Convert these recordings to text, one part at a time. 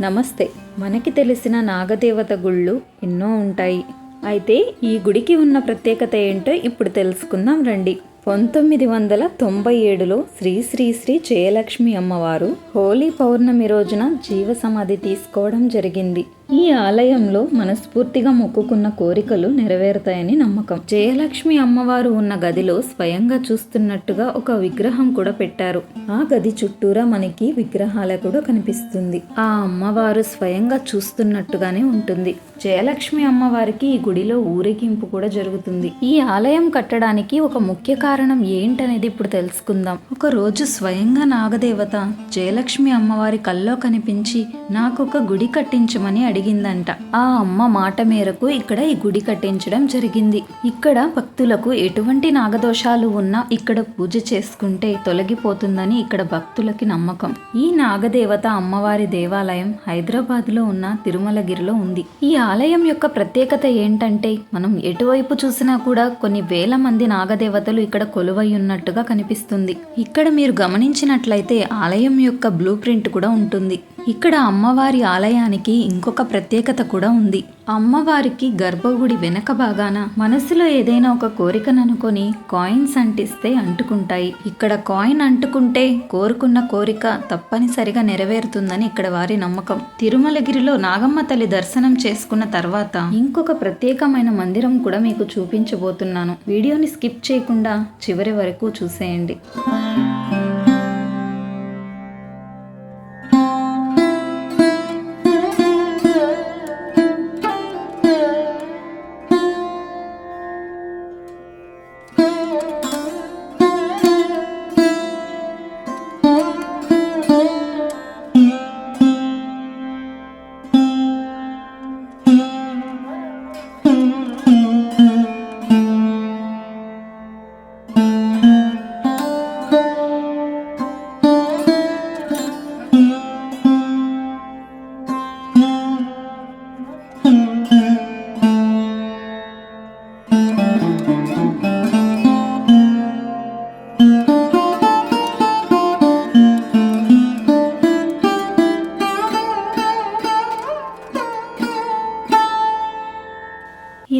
నమస్తే. మనకి తెలిసిన నాగదేవత గుళ్ళు ఎన్నో ఉంటాయి. అయితే ఈ గుడికి ఉన్న ప్రత్యేకత ఏంటో ఇప్పుడు తెలుసుకుందాం రండి. పంతొమ్మిది వందల తొంభై ఏడులో శ్రీ శ్రీ శ్రీ జయలక్ష్మి అమ్మవారు హోలీ పౌర్ణమి రోజున జీవ సమాధి తీసుకోవడం జరిగింది. ఈ ఆలయంలో మనస్ఫూర్తిగా మొక్కుకున్న కోరికలు నెరవేరుతాయని నమ్మకం. జయలక్ష్మి అమ్మవారు ఉన్న గదిలో స్వయంగా చూస్తున్నట్టుగా ఒక విగ్రహం కూడా పెట్టారు. ఆ గది చుట్టూరా మనకి విగ్రహాల కూడా కనిపిస్తుంది. ఆ అమ్మవారు స్వయంగా చూస్తున్నట్టుగానే ఉంటుంది. జయలక్ష్మి అమ్మవారికి ఈ గుడిలో ఊరేగింపు కూడా జరుగుతుంది. ఈ ఆలయం కట్టడానికి ఒక ముఖ్య కారణం ఏంటనేది ఇప్పుడు తెలుసుకుందాం. ఒక రోజు స్వయంగా నాగదేవత జయలక్ష్మి అమ్మవారి కల్లో కనిపించి నాకు ఒక గుడి కట్టించమని అడిగిందంట. ఆ అమ్మ మాట మేరకు ఇక్కడ ఈ గుడి కట్టించడం జరిగింది. ఇక్కడ భక్తులకు ఎటువంటి నాగదోషాలు ఉన్నా ఇక్కడ పూజ చేసుకుంటే తొలగిపోతుందని ఇక్కడ భక్తులకి నమ్మకం. ఈ నాగదేవత అమ్మవారి దేవాలయం హైదరాబాద్లో ఉన్న తిరుమలగిరిలో ఉంది. ఈ ఆలయం యొక్క ప్రత్యేకత ఏంటంటే మనం ఎటువైపు చూసినా కూడా కొన్ని వేల మంది నాగదేవతలు ఇక్కడ కొలువై ఉన్నట్టుగా కనిపిస్తుంది. ఇక్కడ మీరు గమనించినట్లయితే ఆలయం యొక్క బ్లూ ప్రింట్ కూడా ఉంటుంది. ఇక్కడ అమ్మవారి ఆలయానికి ఇంకొక ప్రత్యేకత కూడా ఉంది. అమ్మవారికి గర్భగుడి వెనక భాగాన మనసులో ఏదైనా ఒక కోరికను అనుకొని కాయిన్స్ అంటిస్తే అంటుకుంటాయి. ఇక్కడ కాయిన్ అంటుకుంటే కోరుకున్న కోరిక తప్పనిసరిగా నెరవేరుతుందని ఇక్కడ వారి నమ్మకం. తిరుమలగిరిలో నాగమ్మ తల్లి దర్శనం చేసుకున్న తర్వాత ఇంకొక ప్రత్యేకమైన మందిరం కూడా మీకు చూపించబోతున్నాను. వీడియోని స్కిప్ చేయకుండా చివరి వరకు చూసేయండి.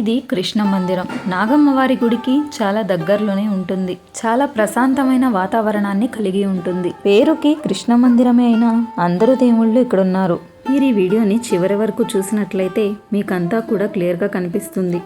ఇది కృష్ణ మందిరం. నాగమ్మవారి గుడికి చాలా దగ్గరలోనే ఉంటుంది. చాలా ప్రశాంతమైన వాతావరణాన్ని కలిగి ఉంటుంది. పేరుకి కృష్ణ మందిరమే అయినా అందరూ దేవుళ్ళు ఇక్కడ ఉన్నారు మీరు ఈ వీడియోని చివరి వరకు చూసినట్లయితే మీకంతా కూడా క్లియర్గా కనిపిస్తుంది.